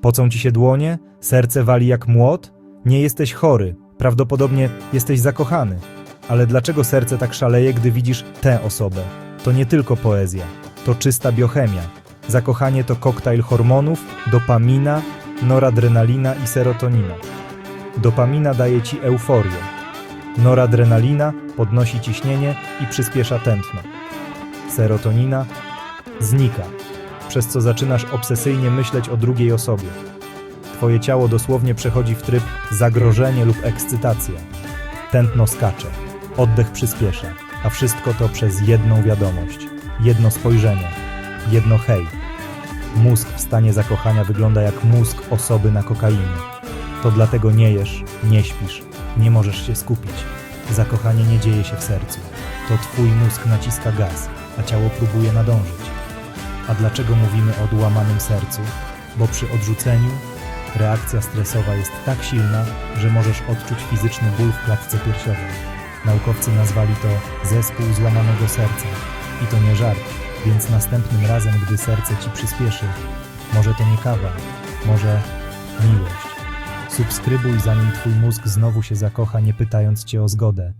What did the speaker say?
Pocą ci się dłonie? Serce wali jak młot? Nie jesteś chory, prawdopodobnie jesteś zakochany. Ale dlaczego serce tak szaleje, gdy widzisz tę osobę? To nie tylko poezja, to czysta biochemia. Zakochanie to koktajl hormonów, dopamina, noradrenalina i serotonina. Dopamina daje ci euforię. Noradrenalina podnosi ciśnienie i przyspiesza tętno. Serotonina znika, przez co zaczynasz obsesyjnie myśleć o drugiej osobie. Twoje ciało dosłownie przechodzi w tryb zagrożenie lub ekscytacja. Tętno skacze, oddech przyspiesza, a wszystko to przez jedną wiadomość, jedno spojrzenie, jedno hej. Mózg w stanie zakochania wygląda jak mózg osoby na kokainie. To dlatego nie jesz, nie śpisz, nie możesz się skupić. Zakochanie nie dzieje się w sercu. To twój mózg naciska gaz, a ciało próbuje nadążyć. A dlaczego mówimy o odłamanym sercu? Bo przy odrzuceniu reakcja stresowa jest tak silna, że możesz odczuć fizyczny ból w klatce piersiowej. Naukowcy nazwali to zespół złamanego serca. I to nie żart, więc następnym razem, gdy serce ci przyspieszy, może to nie kawa, może miłość. Subskrybuj, zanim twój mózg znowu się zakocha, nie pytając cię o zgodę.